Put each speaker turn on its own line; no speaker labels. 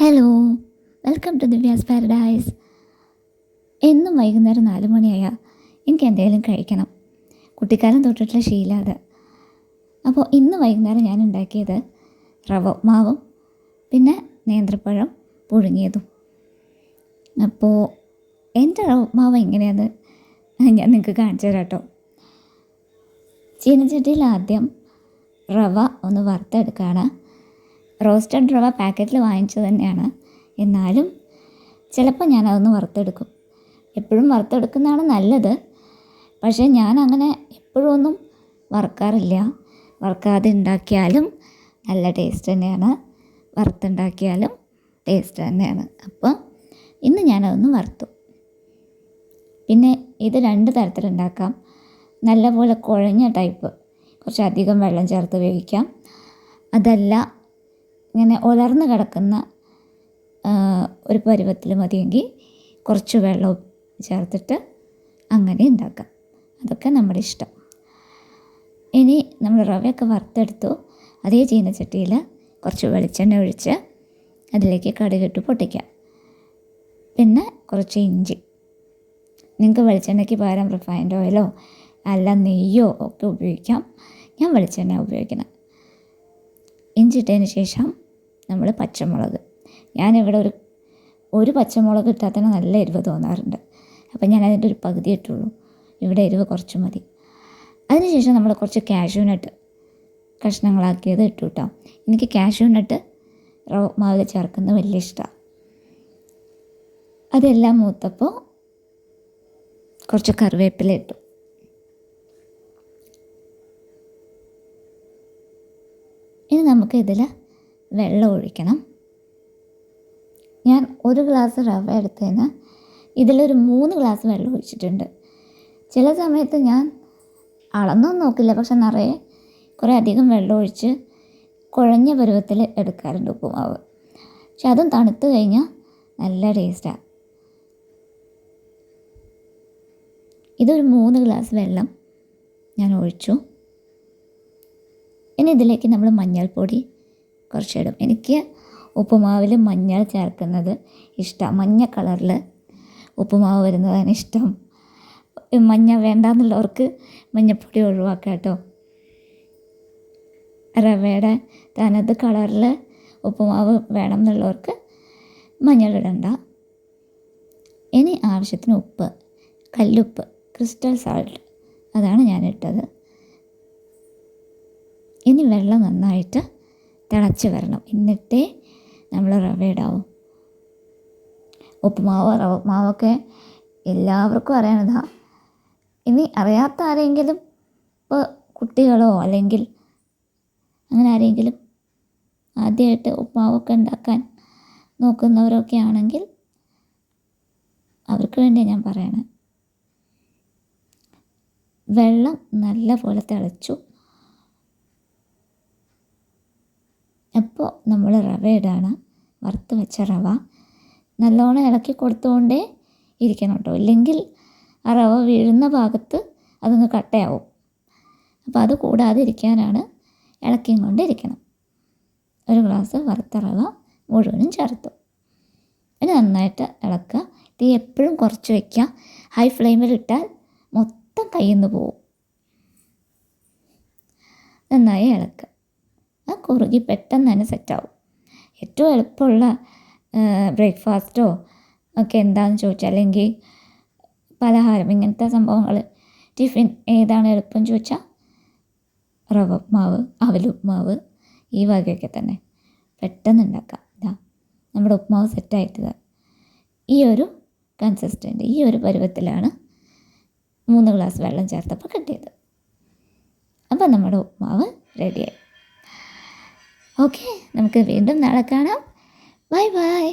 Hello welcome to Divya's paradise എന്നും വൈകുന്നേരം നാല് മണിയായാൽ എനിക്ക് എന്തെങ്കിലും കഴിക്കണം. കുട്ടിക്കാലം തൊട്ടിട്ടുള്ള ശീലം അത്. അപ്പോൾ ഇന്ന് വൈകുന്നേരം ഞാൻ ഉണ്ടാക്കിയത് റവ മാവും പിന്നെ നേന്ത്രപ്പഴം പുഴുങ്ങിയതും. അപ്പോൾ എന്റെ റവ മാവ് എങ്ങനെയാണെന്ന് ഞാൻ നിങ്ങൾക്ക് കാണിച്ചു തരാം കേട്ടോ ചീനച്ചട്ടിയിൽ ആദ്യം റവ ഒന്ന് വറുത്തെടുക്കുകയാണ് റോസ്റ്റഡ് റവ പാക്കറ്റിൽ വാങ്ങിച്ചത് തന്നെയാണ്. എന്നാലും ചിലപ്പോൾ ഞാൻ അതൊന്ന് വറുത്തെടുക്കും. എപ്പോഴും വറുത്തെടുക്കുന്നതാണ് നല്ലത്. പക്ഷേ ഞാൻ അങ്ങനെ എപ്പോഴും ഒന്നും വറുക്കാറില്ല. വറുക്കാതെ ഉണ്ടാക്കിയാലും നല്ല ടേസ്റ്റ് തന്നെയാണ്. വറുത്തുണ്ടാക്കിയാലും ടേസ്റ്റ് തന്നെയാണ്. അപ്പോൾ ഇന്ന് ഞാനതൊന്ന് വറുത്തു. പിന്നെ ഇത് രണ്ട് തരത്തിലുണ്ടാക്കാം. നല്ലപോലെ കുഴഞ്ഞ ടൈപ്പ് കുറച്ചധികം വെള്ളം ചേർത്ത് വേവിക്കാം. അതല്ല ഇങ്ങനെ ഉലർന്നു കിടക്കുന്ന ഒരു പരുവത്തിൽ മതിയെങ്കിൽ കുറച്ച് വെള്ളവും ചേർത്തിട്ട് അങ്ങനെ ഉണ്ടാക്കാം. അതൊക്കെ നമ്മുടെ ഇഷ്ടം. ഇനി നമ്മൾ റവയൊക്കെ വറുത്തെടുത്തു. അതേ ചീനച്ചട്ടിയിൽ കുറച്ച് വെളിച്ചെണ്ണ ഒഴിച്ച് അതിലേക്ക് കടുകിട്ട് പൊട്ടിക്കാം. പിന്നെ കുറച്ച് ഇഞ്ചി. നിങ്ങൾക്ക് വെളിച്ചെണ്ണയ്ക്ക് പകരം റിഫൈൻഡ് ഓയിലോ അല്ല നെയ്യോ ഒക്കെ ഉപയോഗിക്കാം. ഞാൻ വെളിച്ചെണ്ണ ഉപയോഗിക്കുന്നത്. ഇഞ്ചി ഇട്ടതിന് ശേഷം നമ്മൾ പച്ചമുളക്. ഞാനിവിടെ ഒരു ഒരു പച്ചമുളക് ഇട്ടാൽ തന്നെ നല്ല എരിവ് തോന്നാറുണ്ട്. അപ്പം ഞാൻ അതിന്റെ ഒരു പകുതി ഇട്ടുള്ളൂ. ഇവിടെ എരിവ് കുറച്ച് മതി. അതിനുശേഷം നമ്മൾ കുറച്ച് കാഷ്യൂ നട്ട് കഷ്ണങ്ങളാക്കിയത് ഇട്ടു കേട്ടോ. എനിക്ക് കാഷ്യൂ നട്ട് റോ മാവിൽ ചേർക്കുന്നത് വലിയ ഇഷ്ടമാണ് അതെല്ലാം മൂത്തപ്പോൾ കുറച്ച് കറിവേപ്പില ഇട്ടു. ഇനി നമുക്ക് ഇതിൽ വെള്ളം ഒഴിക്കണം. ഞാൻ ഒരു ഗ്ലാസ് റവ എടുത്തതിന് ഇതിലൊരു മൂന്ന് ഗ്ലാസ് വെള്ളം ഒഴിച്ചിട്ടുണ്ട്. ചില സമയത്ത് ഞാൻ അളന്നൊന്നും നോക്കില്ല പക്ഷെ നിറയെ കുറേ അധികം വെള്ളം ഒഴിച്ച് കുഴഞ്ഞ പരുവത്തിൽ എടുക്കാറുണ്ട് ഉപ്പുമാവ്. പക്ഷെ അതും തണുത്ത് കഴിഞ്ഞാൽ നല്ല ടേസ്റ്റാണ് ഇതൊരു മൂന്ന് ഗ്ലാസ് വെള്ളം ഞാൻ ഒഴിച്ചു. ഇനി ഇതിലേക്ക് നമ്മൾ മഞ്ഞൾപ്പൊടി കുറച്ചിടും. എനിക്ക് ഉപ്പുമാവിൽ മഞ്ഞൾ ചേർക്കുന്നത് ഇഷ്ടം. മഞ്ഞ കളറിൽ ഉപ്പുമാവ് വരുന്നതാണ് ഇഷ്ടം. മഞ്ഞ വേണ്ടാന്നുള്ളവർക്ക് മഞ്ഞപ്പൊടി ഒഴിവാക്കാം കേട്ടോ. റവയുടെ തനത് കളറിൽ ഉപ്പുമാവ് വേണം എന്നുള്ളവർക്ക് മഞ്ഞളിടണ്ട ഇനി ആവശ്യത്തിന് ഉപ്പ് കല്ലുപ്പ് ക്രിസ്റ്റൽ സാൾട്ട് അതാണ് ഞാൻ ഇട്ടത് ഇനി വെള്ളം നന്നായിട്ട് തിളച്ച് വരണം. എന്നിട്ടേ നമ്മൾ റവ ഇടാവും. ഉപ്പുമാവ് റവ ഉപ്പുമാവൊക്കെ എല്ലാവർക്കും അറിയണതാ ഇനി അറിയാത്ത ആരെങ്കിലും ഇപ്പോൾ കുട്ടികളോ അല്ലെങ്കിൽ അങ്ങനെ ആരെങ്കിലും ആദ്യമായിട്ട് ഉപ്പുമാവൊക്കെ ഉണ്ടാക്കാൻ നോക്കുന്നവരൊക്കെ ആണെങ്കിൽ അവർക്ക് വേണ്ടി ഞാൻ പറയണേ. വെള്ളം നല്ല പോലെ തിളച്ചു അപ്പോൾ നമ്മൾ റവ ഇടാണ്. വറുത്ത് വെച്ച റവ. നല്ലോണം ഇളക്കി കൊടുത്തുകൊണ്ടേ ഇരിക്കണം കേട്ടോ. ഇല്ലെങ്കിൽ ആ റവ വീഴുന്ന ഭാഗത്ത് അതങ്ങ് കട്ടയാവും. അപ്പോൾ അത് കൂടാതെ ഇരിക്കാനാണ് ഇളക്കിയും കൊണ്ട് ഇരിക്കണം. ഒരു ഗ്ലാസ് വറുത്ത റവ മുഴുവനും ചേർത്തു. ഇനി നന്നായിട്ട് ഇളക്കുക. തീ എപ്പോഴും കുറച്ച് വയ്ക്കുക ഹൈ ഫ്ലെയിമിൽ ഇട്ടാൽ മൊത്തം കയ്യിൽ നിന്ന് പോവും. നന്നായി ഇളക്കുക. ആ കുറുകി പെട്ടെന്ന് തന്നെ സെറ്റാവും ഏറ്റവും എളുപ്പമുള്ള ബ്രേക്ക്ഫാസ്റ്റോ ഒക്കെ എന്താണെന്ന് ചോദിച്ചാൽ അല്ലെങ്കിൽ പലഹാരം ഇങ്ങനത്തെ സംഭവങ്ങൾ ടിഫിൻ ഏതാണ് എളുപ്പം ചോദിച്ചാൽ റവ ഉപ്മാവ് അവലുപ്മാവ് ഈ വകയൊക്കെ തന്നെ. പെട്ടെന്ന് ഉണ്ടാക്കാം. ഇതാ നമ്മുടെ ഉപ്മാവ് സെറ്റായിട്ടത് ഈ ഒരു കൺസിസ്റ്റന്റ് ഈ ഒരു പരുവത്തിലാണ് മൂന്ന് ഗ്ലാസ് വെള്ളം ചേർത്തപ്പോൾ കിട്ടിയത് അപ്പോൾ നമ്മുടെ ഉപ്മാവ് റെഡിയായി ഓക്കെ നമുക്ക് വീണ്ടും നാളെ കാണാം. Bye bye.